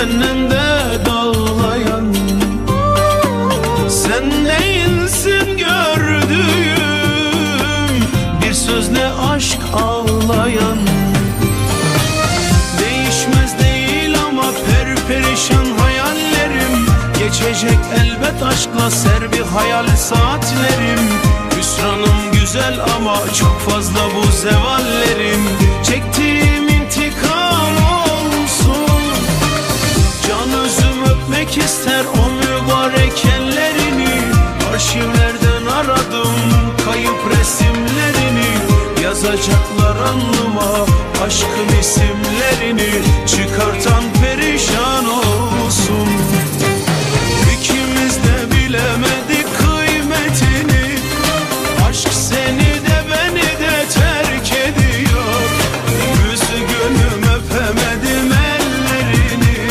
Cehennemde dağlayan. Sen değilsin gördüğüm? Bir sözle aşk ağlayan. Değişmez değil ama perperişan hayallerim. Geçecek elbet aşkla ser bir hayal saatlerim. Hüsranım güzel ama çok fazla bu zevallerim. Çektiğim Yazacaklar alnıma aşkın isimlerini Çıkartan perişan olsun. İkimiz de bilemedik kıymetini. Aşk seni de beni de terk ediyor. Yüzü gönlüm öpemedim ellerini.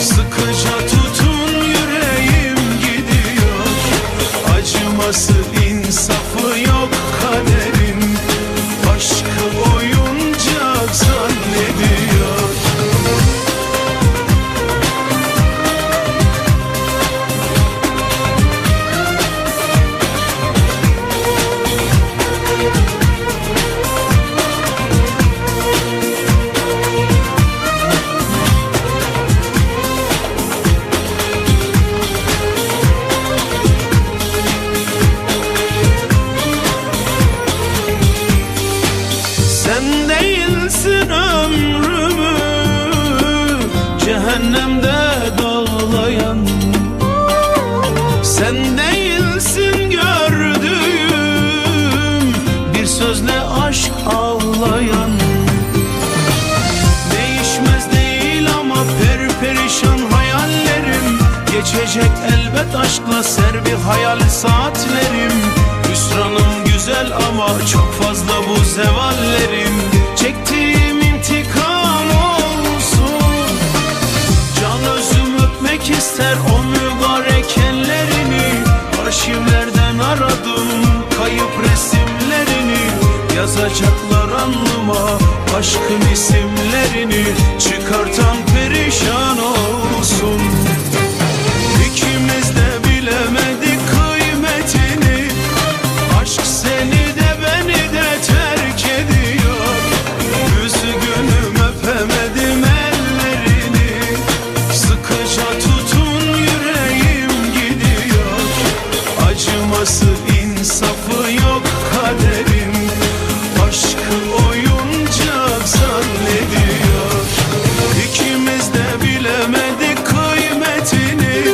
Sıkıca tutun yüreğim gidiyor. Acıması insafı yok perperişan hayallerim. Geçecek elbet aşkla ser bir hayal saatlerim. Hüsranım güzel ama çok fazla bu zevallerim. Çektiğim intikam olsun. Can özüm öpmek ister o mübarek ellerini. Arşivlerden aradım kayıp resimlerini. Yazacaklar alnıma aşkın isimlerini Acıması insafı yok kaderin Aşkı oyuncak zannediyor. İkimiz de bilemedik kıymetini.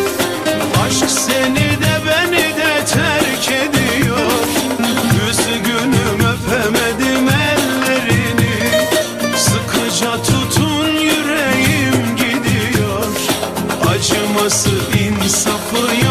Aşk seni de beni de terk ediyor. Yüzü günüm öpemedim ellerini. Sıkıca tutun yüreğim gidiyor. Acıması insafı yok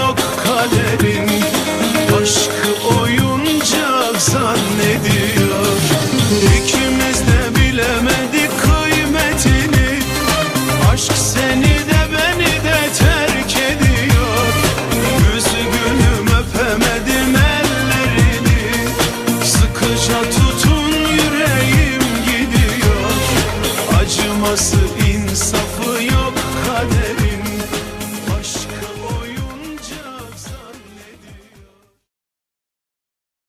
Acıması insafı yok kader